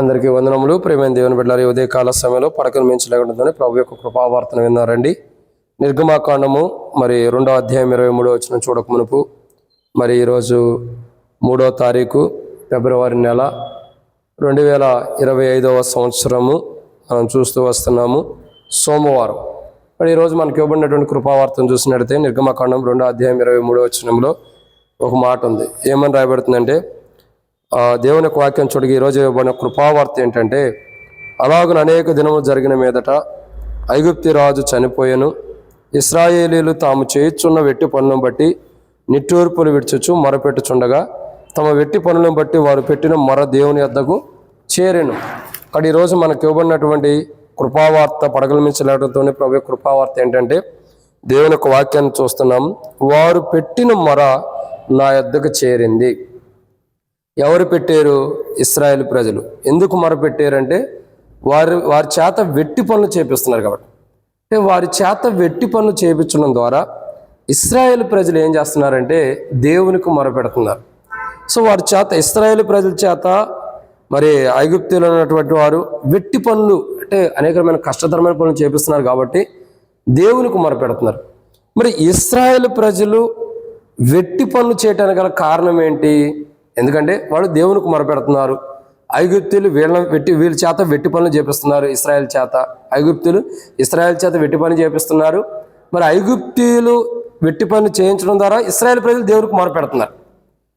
అందరికీ వందనములు. ప్రేమైన దేవుని బిడ్డారు ఉదయ కాల సమయంలో పడకను మించలేకుండా ప్రభు యొక్క కృపావార్తను విన్నారండి. నిర్గమాకాండము మరి రెండో అధ్యాయం ఇరవై మూడో వచ్చిన చూడక మునుపు మరి ఈరోజు మూడో తారీఖు ఫిబ్రవరి నెల రెండు వేల ఇరవై ఐదవ సంవత్సరము మనం చూస్తూ వస్తున్నాము. సోమవారం. మరి ఈరోజు మనకి ఇవ్వబడినటువంటి కృపావార్తను చూసినట్టయితే నిర్గమకాండం రెండో అధ్యాయం ఇరవై మూడో వచనంలో ఒక మాట ఉంది. ఏమని రాయబడుతుందంటే దేవుని యొక్క వాక్యం చూడగి ఈరోజు ఇవ్వబడిన కృపావార్త ఏంటంటే అలాగను అనేక దినములు జరిగిన మీదట ఐగుప్తి రాజు చనిపోయాను. ఇస్రాయేలీలు తాము చేయుచున్న వెట్టి పనులను బట్టి నిట్టూర్పులు విడిచుచు మొరపెట్టుచుండగా తమ వెట్టి పనులను బట్టి వారు పెట్టిన మొర దేవుని వద్దకు చేరాను. అక్కడ ఈరోజు మనకు ఇవ్వబడినటువంటి కృపావార్త పడగల మించలేడంతోనే ప్రభు కృపావార్త ఏంటంటే దేవుని యొక్క వాక్యాన్ని చూస్తున్నాం. వారు పెట్టిన మొర నా యొద్దకు చేరింది. ఎవరు పెట్టారు ఇస్రాయేల్ ప్రజలు? ఎందుకు మొరపెట్టారంటే వారు వారి చేత వెట్టి పనులు చేపిస్తున్నారు కాబట్టి. అంటే వారి చేత వెట్టి పనులు చేపించడం ద్వారా ఇస్రాయేల్ ప్రజలు ఏం చేస్తున్నారంటే దేవునికి మొరపెడుతున్నారు. సో వారి చేత ఇస్రాయేల్ ప్రజల చేత మరి ఐగుప్తులో ఉన్నటువంటి వారు వెట్టి పనులు అంటే అనేకమైన కష్టతరమైన పనులు చేపిస్తున్నారు కాబట్టి దేవునికి మొరపెడుతున్నారు. మరి ఇస్రాయేల్ ప్రజలు వెట్టి పనులు చేయడానికి గల కారణం ఏంటి? ఎందుకంటే వాళ్ళు దేవునికి మొరపెడుతున్నారు. ఐగుప్తులు వీళ్ళ వెట్టి వీళ్ళ చేత వెట్టి పనులు చేపిస్తున్నారు ఇస్రాయల్ చేత. ఐగుప్తులు ఇస్రాయల్ చేత వెట్టి పనులు చేపిస్తున్నారు. మరి ఐగుప్తీయులు వెట్టి పనులు చేయించడం ద్వారా ఇస్రాయల్ ప్రజలు దేవునికి మొరపెడుతున్నారు.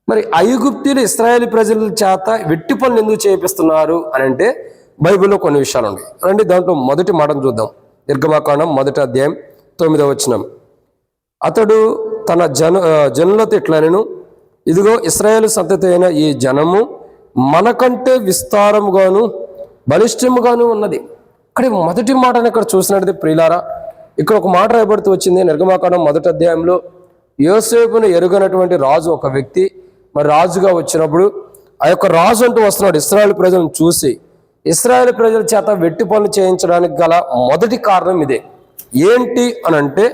మరి ఐగుప్తీయులు ఇస్రాయల్ ప్రజల చేత వెట్టి పనులు ఎందుకు చేపిస్తున్నారు అని అంటే బైబిల్లో కొన్ని విషయాలు ఉన్నాయి. రండి దాంట్లో మొదటి మాటను చూద్దాం. నిర్గమాకాండం మొదటి అధ్యాయం తొమ్మిదవ వచ్చినాం అతడు తన జన జనులతో ఇట్లా నేను ఇదిగో ఇస్రాయేల్ సంతతి అయిన ఈ జనము మనకంటే విస్తారముగాను బలిష్టముగాను ఉన్నది. ఇక్కడ మొదటి మాటను ఇక్కడ చూసినట్టు ప్రియులారా ఇక్కడ ఒక మాట రాయబడుతూ వచ్చింది. నిర్గమాకాండం మొదటి అధ్యాయంలో యోసేపును ఎరుగనటువంటి రాజు ఒక వ్యక్తి మరి రాజుగా వచ్చినప్పుడు ఆ యొక్క రాజు అంటూ వస్తున్నాడు ఇస్రాయల్ ప్రజలను చూసి. ఇస్రాయల్ ప్రజల చేత వెట్టి పనులు చేయించడానికి గల మొదటి కారణం ఇదే. ఏంటి అని అంటే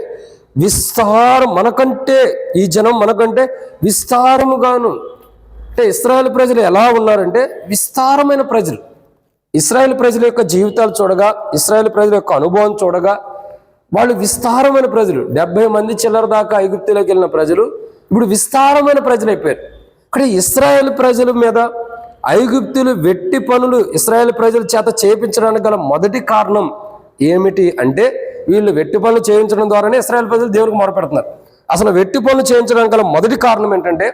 విస్తారం మనకంటే ఈ జనం మనకంటే విస్తారముగాను. అంటే ఇస్రాయేల్ ప్రజలు ఎలా ఉన్నారంటే విస్తారమైన ప్రజలు. ఇస్రాయేల్ ప్రజల యొక్క జీవితాలు చూడగా ఇస్రాయేల్ ప్రజల యొక్క అనుభవం చూడగా వాళ్ళు విస్తారమైన ప్రజలు. డెబ్బై మంది చిల్లర దాకా ఐగుప్తిలోకి వెళ్ళిన ప్రజలు ఇప్పుడు విస్తారమైన ప్రజలు అయిపోయారు. ఇక్కడ ఇస్రాయేల్ ప్రజల మీద ఐగుప్తులు వెట్టి పనులు ఇస్రాయేల్ ప్రజల చేత చేపించడానికి గల మొదటి కారణం ఏమిటి అంటే వీళ్ళు వెట్టి పనులు చేయించడం ద్వారానే ఇస్రాయల్ ప్రజలు దేవుడికి మొరపెడుతున్నారు. అసలు వెట్టి పనులు చేయించడానికి గల మొదటి కారణం ఏంటంటే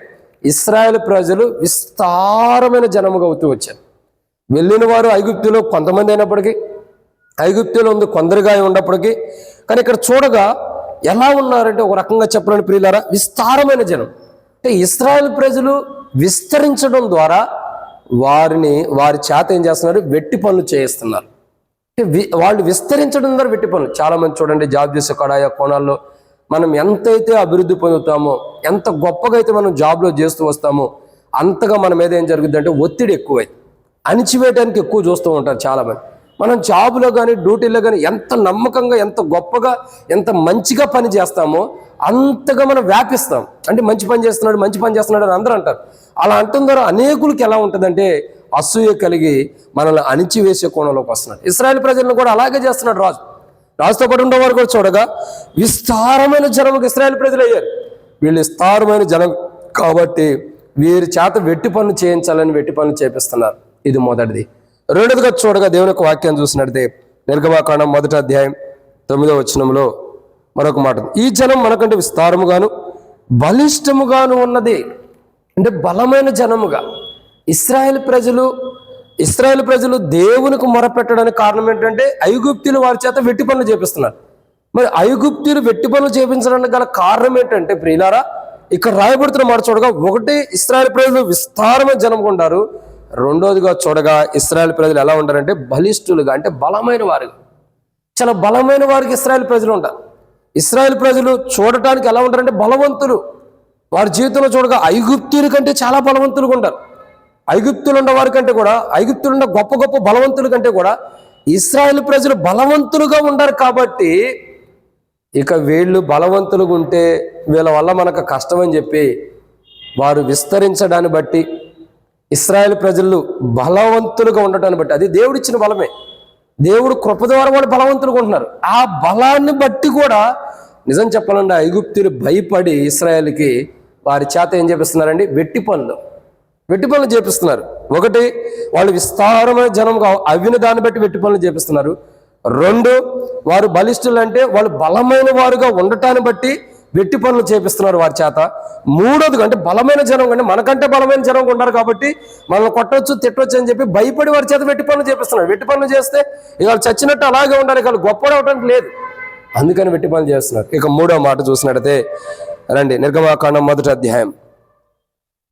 ఇస్రాయల్ ప్రజలు విస్తారమైన జనముగా అవుతూ వచ్చారు. వెళ్ళిన వారు ఐగుప్తులో కొంతమంది అయినప్పటికీ ఐగుప్తులో ఉంది కొందరుగా ఉన్నప్పటికీ కానీ ఇక్కడ చూడగా ఎలా ఉన్నారంటే ఒక రకంగా చెప్పాలని ప్రియులారా విస్తారమైన జనం. అంటే ఇస్రాయల్ ప్రజలు విస్తరించడం ద్వారా వారిని వారి చేత ఏం చేస్తున్నారు? వెట్టి పనులు చేయిస్తున్నారు. వాళ్ళు విస్తరించడం ద్వారా వెట్టి పనులు. చాలా మంది చూడండి జాబ్ చేసే కడాయ కోణాల్లో మనం ఎంతైతే అభివృద్ధి పొందుతామో ఎంత గొప్పగా అయితే మనం జాబ్లో చేస్తూ వస్తామో అంతగా మన మీద ఏం జరుగుద్ది అంటే ఒత్తిడి ఎక్కువై అణిచివేయడానికి ఎక్కువ చూస్తూ ఉంటారు చాలామంది మనం జాబులో కానీ డ్యూటీలో కానీ ఎంత నమ్మకంగా ఎంత గొప్పగా ఎంత మంచిగా పని చేస్తామో అంతగా మనం వ్యాపిస్తాం. అంటే మంచి పని చేస్తున్నాడు మంచి పని చేస్తున్నాడు అని అందరూ అంటారు. అలా అంటున్న ద్వారా అనేకులకి ఎలా ఉంటుందంటే అసూయ కలిగి మనల్ని అణిచివేసే కోణంలోకి వస్తున్నాడు. ఇస్రాయల్ ప్రజలను కూడా అలాగే చేస్తున్నాడు రాజు. రాజుతో పాటు ఉండేవారు కూడా చూడగా విస్తారమైన జనముకు ఇస్రాయల్ ప్రజలు అయ్యారు. వీళ్ళు విస్తారమైన జనం కాబట్టి వీరి చేత వెట్టి పనులు చేయించాలని వెట్టి పనులు చేపిస్తున్నారు. ఇది మొదటిది. రెండోదిగా చూడగా దేవుని యొక్క వాక్యం చూసినట్టే నిర్గమాకాండం మొదటి అధ్యాయం తొమ్మిదో వచనంలో మరొక మాట ఈ జనం మనకంటే విస్తారముగాను బలిష్టముగాను ఉన్నది. అంటే బలమైన జనముగా. ఇస్రాయేల్ ప్రజలు ఇస్రాయేల్ ప్రజలు దేవునికి మొరపెట్టడానికి కారణం ఏంటంటే ఐగుప్తులు వారి చేత వెట్టి పనులు చేపిస్తున్నారు. మరి ఐగుప్తులు వెట్టి పనులు చేపించడానికి గల కారణం ఏంటంటే ప్రియులారా ఇక్కడ రాయబడుతున్న మాట చూడగా ఒకటి ఇస్రాయల్ ప్రజలు విస్తారమైన జనం ఉండారు రెండోదిగా చూడగా ఇస్రాయల్ ప్రజలు ఎలా ఉంటారంటే బలిష్ఠులుగా అంటే బలమైన వారుగా. చాలా బలమైన వారికి ఇస్రాయల్ ప్రజలు ఉంటారు ఇస్రాయల్ ప్రజలు చూడటానికి ఎలా ఉంటారంటే బలవంతులు. వారి జీవితంలో చూడగా ఐగుప్తుల కంటే చాలా బలవంతులుగా ఉంటారు ఐగుప్తులు ఉన్నవారి కంటే కూడా ఐగుప్తులు ఉన్న గొప్ప గొప్ప బలవంతుల కంటే కూడా ఇస్రాయేల్ ప్రజలు బలవంతులుగా ఉండరు కాబట్టి ఇక వీళ్ళు బలవంతులుగా ఉంటే వీళ్ళ వల్ల మనకు కష్టం అని చెప్పి వారు విస్తరించడాన్ని బట్టి ఇస్రాయేల్ ప్రజలు బలవంతులుగా ఉండటాన్ని బట్టి అది దేవుడిచ్చిన బలమే. దేవుడు కృప ద్వారా వాళ్ళు బలవంతులుగా ఉంటున్నారు. ఆ బలాన్ని బట్టి కూడా నిజం చెప్పాలంటే ఐగుప్తులు భయపడి ఇస్రాయేల్కి వారి చేత ఏం చేపిస్తున్నారండి? వెట్టి పనులు. వెట్టి పనులు చేపిస్తున్నారు. ఒకటి వాళ్ళు విస్తారమైన జనంగా అవిన దాన్ని బట్టి వెట్టి పనులు చేపిస్తున్నారు. రెండు వారు బలిష్ఠులు అంటే వాళ్ళు బలమైన వారుగా ఉండటాన్ని బట్టి వెట్టి పనులు చేపిస్తున్నారు వారి చేత. మూడోది అంటే బలమైన జనం అంటే మనకంటే బలమైన జనం ఉన్నారు కాబట్టి మనల్ని కొట్టవచ్చు తిట్టవచ్చు అని చెప్పి భయపడి వారి చేత వెట్టి పనులు చేపిస్తున్నారు. వెట్టి పనులు చేస్తే ఇక చచ్చినట్టు అలాగే ఉండాలి ఇక గొప్ప అవడానికి లేదు. అందుకని వెట్టి పనులు చేస్తున్నారు. ఇక మూడో మాట చూసినట్టయితే రండి నిర్గమాకాండం మొదటి అధ్యాయం.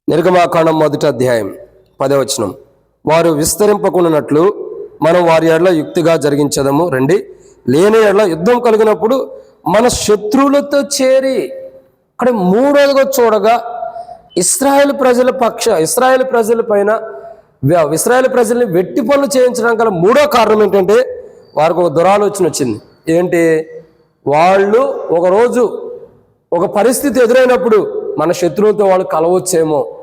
నిర్గమాకాండం మొదటి అధ్యాయం పదవచనం వారు విస్తరింపకున్నట్లు మనం వారి ఎడల యుక్తిగా జరిగించదము. రండి. లేని ఎడల యుద్ధం కలిగినప్పుడు మన శత్రువులతో చేరి అక్కడ మూడోదిగా చూడగా ఇస్రాయేల్ ప్రజల పక్ష ఇస్రాయేల్ ప్రజల పైన ఇస్రాయేల్ ప్రజల్ని వెట్టి పనులు చేయించడం గల మూడో కారణం ఏంటంటే వారికి ఒక దురాలోచన వచ్చింది. ఏంటి? వాళ్ళు ఒకరోజు ఒక పరిస్థితి ఎదురైనప్పుడు మన శత్రువులతో వాళ్ళు కలవచ్చేమో.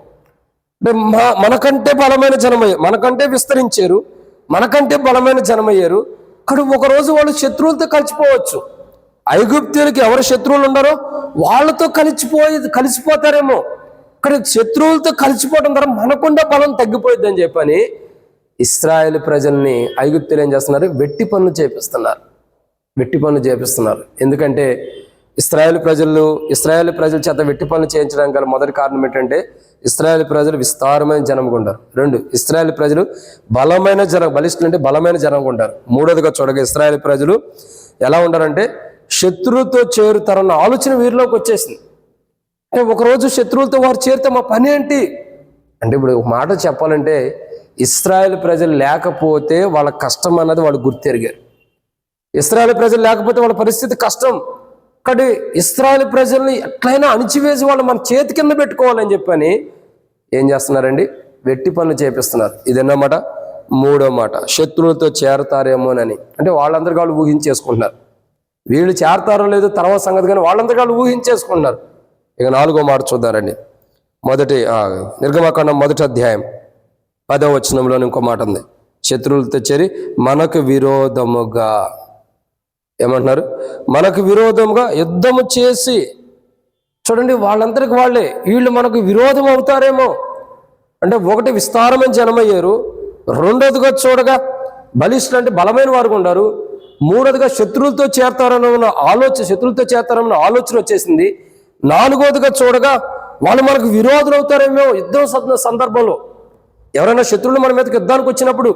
అంటే మా మనకంటే బలమైన జనమయ్యారు మనకంటే విస్తరించారు మనకంటే బలమైన జనమయ్యారు. కానీ ఒకరోజు వాళ్ళు శత్రువులతో కలిసిపోవచ్చు. ఐగుప్తులకి ఎవరు శత్రువులు ఉన్నారో వాళ్ళతో కలిసిపోయి కలిసిపోతారేమో. కానీ శత్రువులతో కలిసిపోవడం ద్వారా మనకుండా బలం తగ్గిపోయింది అని చెప్పని ఇస్రాయేల్ ప్రజల్ని ఐగుప్తులు ఏం చేస్తున్నారు? వెట్టి పనులు చేపిస్తున్నారు. వెట్టి పనులు చేపిస్తున్నారు. ఎందుకంటే ఇస్రాయేల్ ప్రజలు ఇస్రాయేల్ ప్రజల చేత వెట్టి పనులు చేయించడానికి గల మొదటి కారణం ఏంటంటే ఇస్రాయేల్ ప్రజలు విస్తారమైన జనంగుంటారు రెండు ఇస్రాయేల్ ప్రజలు బలమైన జనం బలిష్ఠులు అంటే బలమైన జనంగుంటారు మూడోదిగా చూడగా ఇస్రాయేల్ ప్రజలు ఎలా ఉంటారంటే శత్రువుతో చేరుతారన్న ఆలోచన వీరిలోకి వచ్చేసింది. అంటే ఒకరోజు శత్రువులతో వారు చేరితే మా పని ఏంటి? అంటే ఇప్పుడు ఒక మాట చెప్పాలంటే ఇస్రాయేల్ ప్రజలు లేకపోతే వాళ్ళ కష్టం అన్నది వాళ్ళు గుర్తెరిగారు. ఇస్రాయేల్ ప్రజలు లేకపోతే వాళ్ళ పరిస్థితి కష్టం. అక్కడి ఇస్రాయల్ ప్రజల్ని ఎట్లయినా అణిచివేసి వాళ్ళు మన చేతి కింద పెట్టుకోవాలని చెప్పని ఏం చేస్తున్నారండి? వెట్టి పనులు చేపిస్తున్నారు. ఇదన్నమాట మూడో మాట. శత్రువులతో చేరతారేమోనని. అంటే వాళ్ళందరికీ వాళ్ళు ఊహించేసుకుంటున్నారు. వీళ్ళు చేరతారో లేదో తర్వాత సంగతి కానీ వాళ్ళందరికీ వాళ్ళు ఊహించేసుకుంటున్నారు. ఇక నాలుగో మాట చూద్దారండి మొదటి నిర్గమకాండం మొదటి అధ్యాయం పదవ వచనంలో ఇంకో మాట ఉంది. శత్రువులతో చేరి మనకు విరోధముగా ఏమంటున్నారు? మనకు విరోధముగా యుద్ధము చేసి చూడండి వాళ్ళందరికి వాళ్ళే వీళ్ళు మనకు విరోధం అవుతారేమో. అంటే ఒకటి విస్తారమైన జనమయ్యారు రెండోదిగా చూడగా బలిష్ఠులు అంటే బలమైన వారు ఉన్నారు మూడోదిగా శత్రువులతో చేరతారన్న ఆలోచన శత్రువులతో చేరతారన్న ఆలోచన వచ్చేసింది నాలుగోదిగా చూడగా వాళ్ళు మనకు విరోధులు అవుతారేమో యుద్ధం సందర్భంలో. ఎవరైనా శత్రువులు మన మీదకి యుద్ధానికి వచ్చినప్పుడు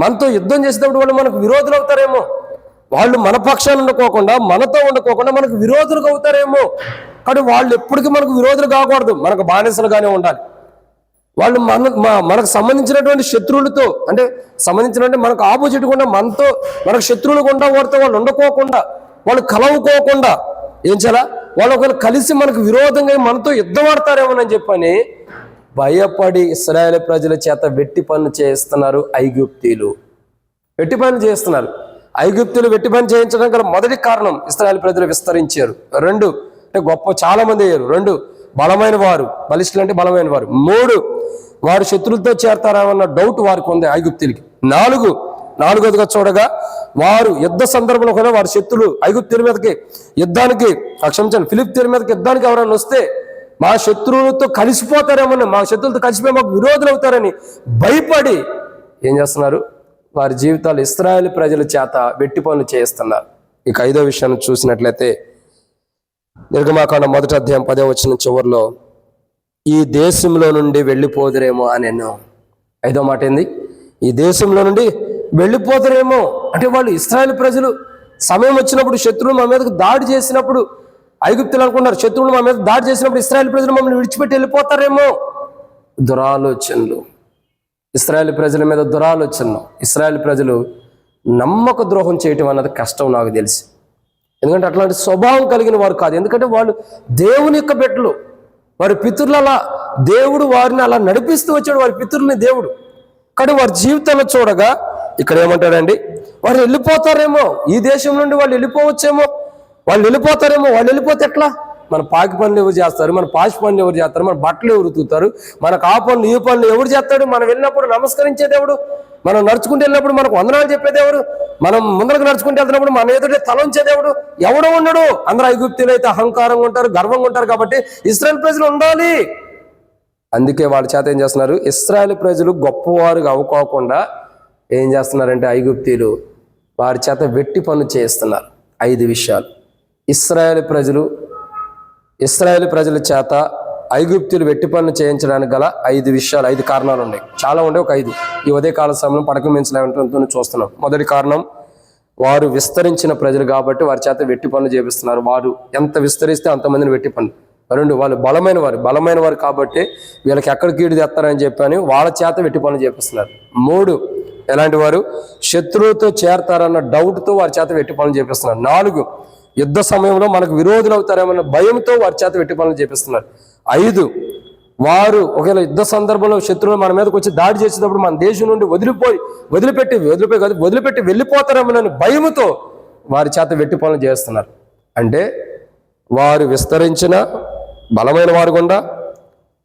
మనతో యుద్ధం చేసేటప్పుడు వాళ్ళు మనకు విరోధులు అవుతారేమో. వాళ్ళు మన పక్షాన్ని ఉండకోకుండా మనతో ఉండకోకుండా మనకు విరోధులు అవుతారేమో. కానీ వాళ్ళు ఎప్పటికీ మనకు విరోధులు కాకూడదు. మనకు బానిసలుగానే ఉండాలి. వాళ్ళు మన మనకు సంబంధించినటువంటి శత్రువులతో అంటే సంబంధించినటువంటి మనకు ఆపోజిట్ కూడా మనతో మనకు శత్రువులు గుండా వాడితో వాళ్ళు ఉండకోకుండా వాళ్ళు కలవుకోకుండా ఏం చేయాలా? వాళ్ళు ఒకవేళ కలిసి మనకు విరోధంగా మనతో యుద్ధం ఆడతారేమోనని చెప్పని భయపడి ఇస్రాయేల్ ప్రజల చేత వెట్టి పనులు చేస్తున్నారు ఐగుప్తీలు వెట్టి పనులు చేస్తున్నారు. ఐగుప్తులు వెట్టి పని చేయించడం గల మొదటి కారణం ఇస్రాయల్ ప్రజలు విస్తరించారు. రెండు అంటే గొప్ప చాలా మంది అయ్యారు. రెండు బలమైన వారు బలిష్ఠులు అంటే బలమైన వారు. మూడు వారు శత్రులతో చేరతారన్న డౌట్ వారికి ఉంది ఐగుప్తులకి. నాలుగు నాలుగోదిగా చూడగా వారు యుద్ధ సందర్భంలో కూడా వారి శత్రులు ఐగుప్తుల మీదకి యుద్ధానికి క్షమించండి ఫిలిప్ తీరు మీదకి యుద్ధానికి ఎవరైనా వస్తే మా శత్రువులతో కలిసిపోతారేమో మా శత్రువులతో కలిసిపోయి మాకు విరోధులు అవుతారని భయపడి ఏం చేస్తున్నారు? వారి జీవితాలు ఇస్రాయేల్ ప్రజల చేత వెట్టి పనులు చేయిస్తున్నారు. ఇక ఐదో విషయాన్ని చూసినట్లయితే నిర్గమాకాండ మొదటి అధ్యాయం పదే వచ్చిన చివరిలో ఈ దేశంలో నుండి వెళ్ళిపోదురేమో అని నేను ఐదో మాట ఏంది? ఈ దేశంలో నుండి వెళ్ళిపోతారేమో అంటే వాళ్ళు ఇస్రాయేల్ ప్రజలు సమయం వచ్చినప్పుడు శత్రువులు మా మీదకు దాడి చేసినప్పుడు ఐగుప్తులు అనుకున్నారు శత్రువులు మా మీద దాడి చేసినప్పుడు ఇస్రాయల్ ప్రజలు మమ్మల్ని విడిచిపెట్టి వెళ్ళిపోతారేమో. దురాలోచనలు. ఇస్రాయేల్ ప్రజల మీద దురాలోచన ఇస్రాయేల్ ప్రజలు నమ్మక ద్రోహం చేయటం అన్నది కష్టం నాకు తెలిసి. ఎందుకంటే అట్లాంటి స్వభావం కలిగిన వారు కాదు. ఎందుకంటే వాళ్ళు దేవుని యొక్క బిడ్డలు. వారి పితరులు అలా దేవుడు వారిని అలా నడిపిస్తూ వచ్చాడు. వారి పితరుల్ని దేవుడు. కానీ వారి జీవితంలో చూడగా ఇక్కడ ఏమంటాడండి? వారు వెళ్ళిపోతారేమో. ఈ దేశం నుండి వాళ్ళు వెళ్ళిపోవచ్చేమో. వాళ్ళు వెళ్ళిపోతారేమో. వాళ్ళు వెళ్ళిపోతే ఎట్లా? మన పాకి పనులు ఎవరు చేస్తారు? మన పాచి పనులు ఎవరు చేస్తారు? మన బట్టలు ఎవరు ఉతుకుతారు? మనకు ఆ పనులు ఈ పనులు ఎవరు చేస్తాడు మనం వెళ్ళినప్పుడు నమస్కరించేది ఎవడు మనం నడుచుకుంటూ వెళ్ళినప్పుడు మనకు వందనాలు చెప్పేది ఎవరు మనం ముందరకు నడుచుకుంటూ వెళ్తున్నప్పుడు మన ఎదుటే తల ఉంచేది ఎవడు ఎవడో ఉండడు. అందరూ ఐగుప్తులు అయితే అహంకారంగా ఉంటారు గర్వంగా ఉంటారు కాబట్టి ఇస్రాయల్ ప్రజలు ఉండాలి. అందుకే వాళ్ళ చేత ఏం చేస్తున్నారు? ఇస్రాయల్ ప్రజలు గొప్పవారుగా అవ్వుకోకుండా ఏం చేస్తున్నారంటే ఐగుప్తీలు వారి చేత వెట్టి పనులు చేస్తున్నారు ఐదు విషయాలు. ఇస్రాయల్ ప్రజలు ఇస్రాయేల్ ప్రజల చేత ఐగుప్తులు వెట్టి పనులు చేయించడానికి గల ఐదు విషయాలు ఐదు కారణాలు ఉన్నాయి. చాలా ఉండే ఒక ఐదు. ఈ ఉదయకాల సమయంలో పడక మించలేమంటూ చూస్తున్నాం. మొదటి కారణం వారు విస్తరించిన ప్రజలు కాబట్టి వారి చేత వెట్టి పనులు చేపిస్తున్నారు. వారు ఎంత విస్తరిస్తే అంతమందిని వెట్టి పనులు. రెండు వాళ్ళు బలమైన వారు. బలమైన వారు కాబట్టి వీళ్ళకి ఎక్కడ కీడు తెస్తారని చెప్పని వాళ్ళ చేత వెట్టి పనులు చేపిస్తున్నారు. మూడు ఎలాంటి వారు? శత్రువుతో చేరతారన్న డౌట్తో వారి చేత వెట్టి పనులు చేపిస్తున్నారు. నాలుగు యుద్ధ సమయంలో మనకు విరోధులు అవుతారేమన్న భయంతో వారి చేత వెట్టి పనులు చేపిస్తున్నారు. ఐదు వారు ఒకవేళ యుద్ధ సందర్భంలో శత్రువులు మన మీదకి వచ్చి దాడి చేసేటప్పుడు మన దేశం నుండి వదిలిపోయి వదిలిపెట్టి వదిలిపోయి కాదు, వదిలిపెట్టి వెళ్ళిపోతారేమోనని భయముతో వారి చేత వెట్టి పనులు చేస్తున్నారు. అంటే వారు విస్తరించిన బలమైన వారు గుండా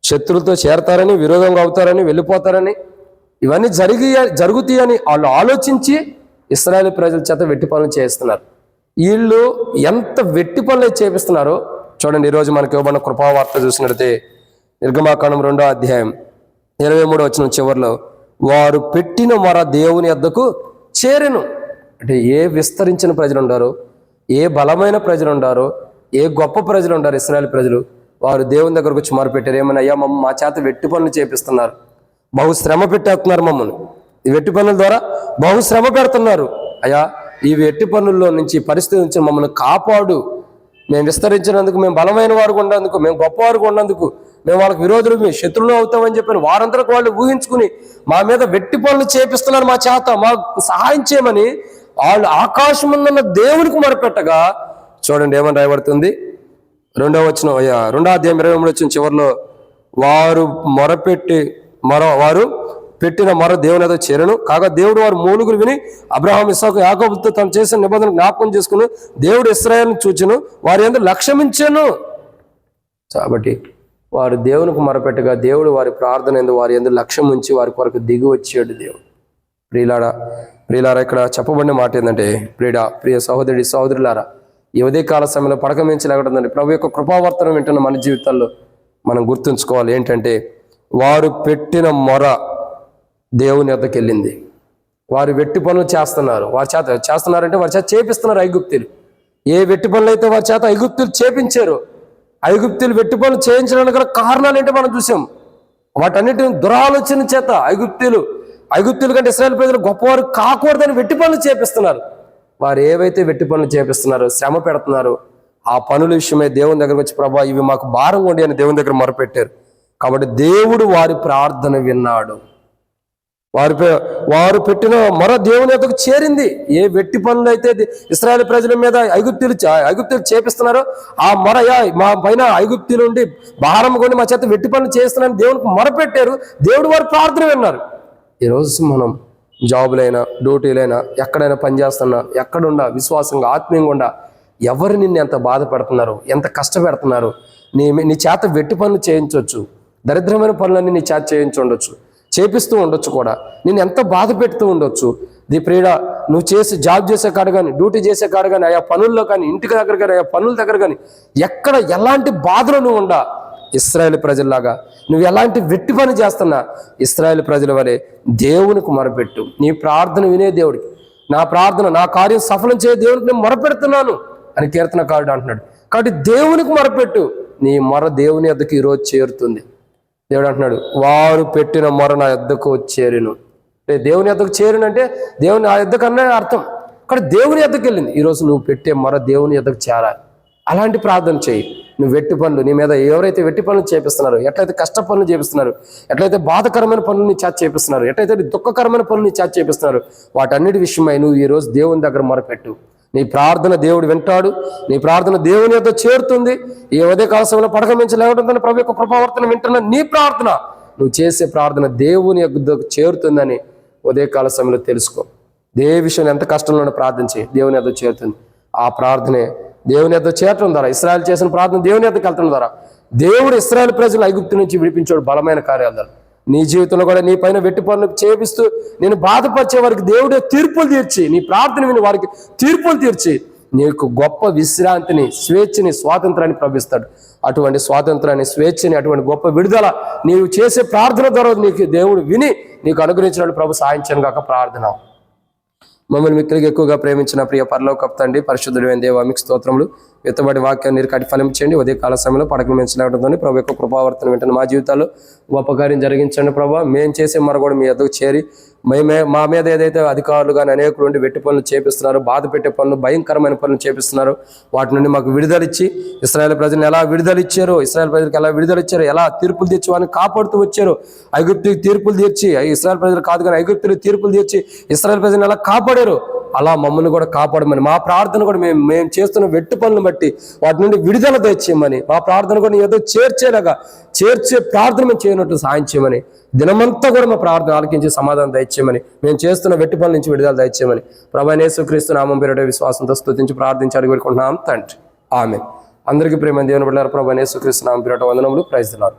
శత్రులతో చేరతారని విరోధంగా అవుతారని వెళ్ళిపోతారని ఇవన్నీ జరిగి జరుగుతాయని వాళ్ళు ఆలోచించి ఇస్రాయేల్ ప్రజల చేత వెట్టి పనులు చేస్తున్నారు. వీళ్ళు ఎంత వెట్టి పనులు చేపిస్తున్నారో చూడండి ఈరోజు మనకి ఇవ్వబడిన కృపావార్త చూసినట్లయితే నిర్గమాకాండం రెండో అధ్యాయం ఇరవై మూడో వచ్చిన చివరిలో వారు పెట్టిన మొర దేవుని వద్దకు చేరెను. అంటే ఏ విస్తరించిన ప్రజలు ఉండారు ఏ బలమైన ప్రజలు ఉండారు ఏ గొప్ప ప్రజలు ఉండారు ఇస్రాయల్ ప్రజలు వారు దేవుని దగ్గరకు వచ్చి మొరపెట్టారు ఏమైనా అయ్యా మమ్మ మా చేత వెట్టి పనులు చేపిస్తున్నారు. బహు శ్రమ పెట్టేస్తున్నారు మమ్మల్ని. ఈ వెట్టి పనుల ద్వారా బహు శ్రమ పెడుతున్నారు. అయ్యా ఈ వెట్టి పనుల్లో నుంచి పరిస్థితి నుంచి మమ్మల్ని కాపాడు. మేము విస్తరించినందుకు మేము బలమైన వారు ఉన్నందుకు మేము గొప్పవారు ఉన్నందుకు మేము వాళ్ళకి విరోధులు మేము శత్రువులు అవుతామని చెప్పిన వారందరికి వాళ్ళు ఊహించుకుని మా మీద వెట్టి పనులు చేపిస్తున్నారు మా చేత మాకు సహాయం చేయమని వాళ్ళు ఆకాశముందున్న దేవునికి మొరపెట్టగా చూడండి ఏమని రాయబడుతుంది? రెండో వచ్చిన రెండో అధ్యాయం ఇరవై మూడు వచ్చిన చివరిలో వారు మొరపెట్టి మరో వారు పెట్టిన మరో దేవుని ఏదో చేరను. కాగా దేవుడు వారు మూలుగురు విని అబ్రహాం ఇసాకు యాకోబుతో తను చేసిన నిబంధన జ్ఞాపకం చేసుకుని దేవుడు ఇస్రాయల్ని చూచాను. వారి ఎందుకు లక్ష్యమించాను. కాబట్టి వారు దేవునికి మొరపెట్టగా దేవుడు వారి ప్రార్థన ఎందు వారి ఎందుకు లక్ష్యం ఉంచి వారి కొరకు దిగి వచ్చాడు దేవుడు. ప్రియులారా ప్రియులారా ఇక్కడ చెప్పబడిన మాట ఏంటంటే ప్రియుడా ప్రియ సహోదరుడి సహోదరులారా ఈ ఉదయకాల సమయంలో పడక మించి లేకుంటుందండి ప్రభు యొక్క కృపావర్తనం వింటున్న మన జీవితాల్లో మనం గుర్తుంచుకోవాలి. ఏంటంటే వారు పెట్టిన మొర దేవుని వద్దకు వెళ్ళింది. వారు వెట్టి పనులు చేస్తున్నారు. వారి చేత చేస్తున్నారంటే వారి చేత చేపిస్తున్నారు ఐగుప్తులు. ఏ వెట్టి పనులు అయితే వారి చేత ఐగుప్తులు చేపించారు ఐగుప్తులు వెట్టి పనులు చేయించడానికి గల కారణాలు ఏంటో మనం చూసాం. వాటన్నిటిని దురాలోచన చేత ఐగుప్తులు ఐగుప్తులు కంటే ఇస్రాయల్ ప్రజలు గొప్పవారు కాకూడదని వెట్టి పనులు చేపిస్తున్నారు. వారు ఏవైతే వెట్టి పనులు చేపిస్తున్నారో శ్రమ పెడుతున్నారు ఆ పనుల విషయమై దేవుని దగ్గరకు వచ్చి ప్రభా ఇవి మాకు భారం ఉండి అని దేవుని దగ్గర మొరపెట్టారు. కాబట్టి దేవుడు వారి ప్రార్థన విన్నాడు. వారి పే- వారు పెట్టిన మరో దేవుని యొక్కకు చేరింది. ఏ వెట్టి పనులు అయితే ది- ఇస్రాయేల్ ప్రజల మీద ఐగుప్తులు ఐగుప్తులు చేపిస్తున్నారో ఆ మొర మా పైన ఐగుప్తులు ఉండి భారం కొని మా చేత వెట్టి పనులు చేస్తున్నారని దేవునికి మొరపెట్టారు దేవుడు వారి ప్రార్థన విన్నారు. ఈరోజు మనం జాబులైనా డ్యూటీలైనా ఎక్కడైనా పనిచేస్తున్నా ఎక్కడుండా విశ్వాసంగా ఆత్మీయంగా ఉండా ఎవరు నిన్ను ఎంత బాధ పెడుతున్నారు ఎంత కష్టపెడుతున్నారు నీ నీ చేత వెట్టి పనులు చేయించవచ్చు దరిద్రమైన పనులన్నీ నీ చేత చేయించుండొచ్చు. చేపిస్తూ ఉండొచ్చు కూడా. నేను ఎంత బాధ పెడుతూ ఉండొచ్చు. ది ప్రియుడ నువ్వు చేసి జాబ్ చేసే కాడ కానీ డ్యూటీ చేసే కాడ కానీ ఆయా పనుల్లో కానీ ఇంటికి దగ్గర కానీ ఆయా పనుల దగ్గర కానీ ఎక్కడ ఎలాంటి బాధలు నువ్వు ఉండా? ఇస్రాయేల్ ప్రజల్లాగా. నువ్వు ఎలాంటి వెట్టి పని చేస్తున్నా? ఇస్రాయేల్ ప్రజల వలె దేవునికి మొరపెట్టు. నీ ప్రార్థన వినే దేవుడికి. నా ప్రార్థన నా కార్యం సఫలం చేయ దేవునికి నేను మొరపెడుతున్నాను అని కీర్తనకారుడు అంటున్నాడు. కాబట్టి దేవునికి మొరపెట్టు. నీ మొర దేవుని ఎద్దకు ఈరోజు చేరుతుంది. దేవుడు అంటున్నాడు వారు పెట్టిన మొర నా ఎద్దకు చేరును. అంటే దేవుని ఎద్దకు చేరును అంటే దేవుని ఆ ఎద్దకు అనే అర్థం. కానీ దేవుని ఎద్దకు వెళ్ళింది. ఈరోజు నువ్వు పెట్టే మొర దేవుని ఎద్దకు చేరాలి. అలాంటి ప్రార్థన చేయి. నువ్వు వెట్టి పనులు నీ మీద ఎవరైతే వెట్టి పనులు చేపిస్తున్నారు ఎట్లయితే కష్ట పనులు చేపిస్తున్నారు ఎట్లయితే బాధకరమైన పనులు నీ చేత చేపిస్తున్నారు ఎట్లయితే దుఃఖకరమైన పనులు నీ చేత చేపిస్తున్నారు వాటన్నిటి విషయమై నువ్వు ఈ రోజు దేవుని దగ్గర మొరపెట్టు నీ ప్రార్థన దేవుడు వింటాడు నీ ప్రార్థన దేవుని యొక్క చేరుతుంది. ఈ ఉదయ కాలంలో పడక మించి లేవడంతో ప్రభు యొక్క కృపావర్తన వింటున్న నీ ప్రార్థన నువ్వు చేసే ప్రార్థన దేవుని యొక్క చేరుతుందని ఉదయకాల సమయంలో తెలుసుకో. దే విషయం ఎంత కష్టంలో ప్రార్థన చేయి దేవుని యొక్క చేరుతుంది. ఆ ప్రార్థనే దేవుని యొక్క చేరటం ద్వారా ఇస్రాయల్ చేసిన ప్రార్థన దేవుని యొద్దకు వెళ్తడం ద్వారా దేవుడు ఇస్రాయల్ ప్రజలు ఐగుప్తు నుంచి విడిపించాడు బలమైన కార్యాలు ద్వారా. నీ జీవితంలో కూడా నీ పైన వెట్టి పనులు చేపిస్తూ నేను బాధపరిచే వారికి దేవుడే తీర్పులు తీర్చి నీ ప్రార్థన విని వారికి తీర్పులు తీర్చి నీకు గొప్ప విశ్రాంతిని స్వేచ్ఛని స్వాతంత్రాన్ని ప్రవేశిస్తాడు అటువంటి స్వాతంత్రాన్ని స్వేచ్ఛని అటువంటి గొప్ప విడుదల నీవు చేసే ప్రార్థన ద్వారా నీకు దేవుడు విని నీకు అనుగ్రహించినట్టు ప్రభు సాయించను కాక ప్రార్థన. మమ్మల్ని మిత్రులకు ఎక్కువగా ప్రేమించిన ప్రియ పర్లో తండ్రి పరిశుద్ధుడైన దేవ మీకు స్తోత్రములు. ఎత్తబడి వాక్యాన్ని మీరు కటి ఫలం చేయండి. ఉదయ కాల సమయంలో పడకలు మించలేకడంతో ప్రభు యొక్క కృపావర్తన వెంటనే మా జీవితాల్లో గొప్ప కార్యం జరిగించండి ప్రభావ మేము చేసే మర మీ ఎద్దకు చేరి మేమే మా మీద ఏదైతే అధికారులు కానీ అనేకులు ఉండి వెట్టి పనులు చేపిస్తున్నారు బాధ పెట్టే పనులు భయంకరమైన పనులు చేపిస్తున్నారు వాటి నుండి మాకు విడుదలిచ్చి ఇస్రాయల్ ప్రజలను ఎలా విడుదలిచ్చారు ఇస్రాయల్ ప్రజలకు ఎలా విడుదల ఇచ్చారు ఎలా తీర్పులు తీర్చి వారిని కాపాడుతూ వచ్చారు ఐగుప్తికి తీర్పులు తీర్చి ఇస్రాయల్ ప్రజలు కాదు కానీ ఐగుప్తులు తీర్పులు తీర్చి ఇస్రాయల్ ప్రజలను ఎలా కాపాడారు అలా మమ్మల్ని కూడా కాపాడమని మా ప్రార్థన కూడా మేము మేము చేస్తున్న వెట్టు పనులను బట్టి వాటి నుండి విడుదల తెచ్చేయమని మా ప్రార్థన కూడా ఏదో చేర్చేలాగా చేర్చే ప్రార్థన మేము చేయనట్టు సాయం చేయమని దినమంతా కూడా మా ప్రార్థన ఆలకించి సమాధానం దయచేయమని మేము చేస్తున్న వెట్టి పనుల నుంచి విడుదల దయచేయమని ప్రభా నామం పేరిట విశ్వాసంతో స్థుతించి ప్రార్థించి అడిగి తండ్రి. ఆమె అందరికీ ప్రేమ దేవుని బిడ్డారు ప్రభా నామం పేరిట వందనములు ప్రైజ్లారు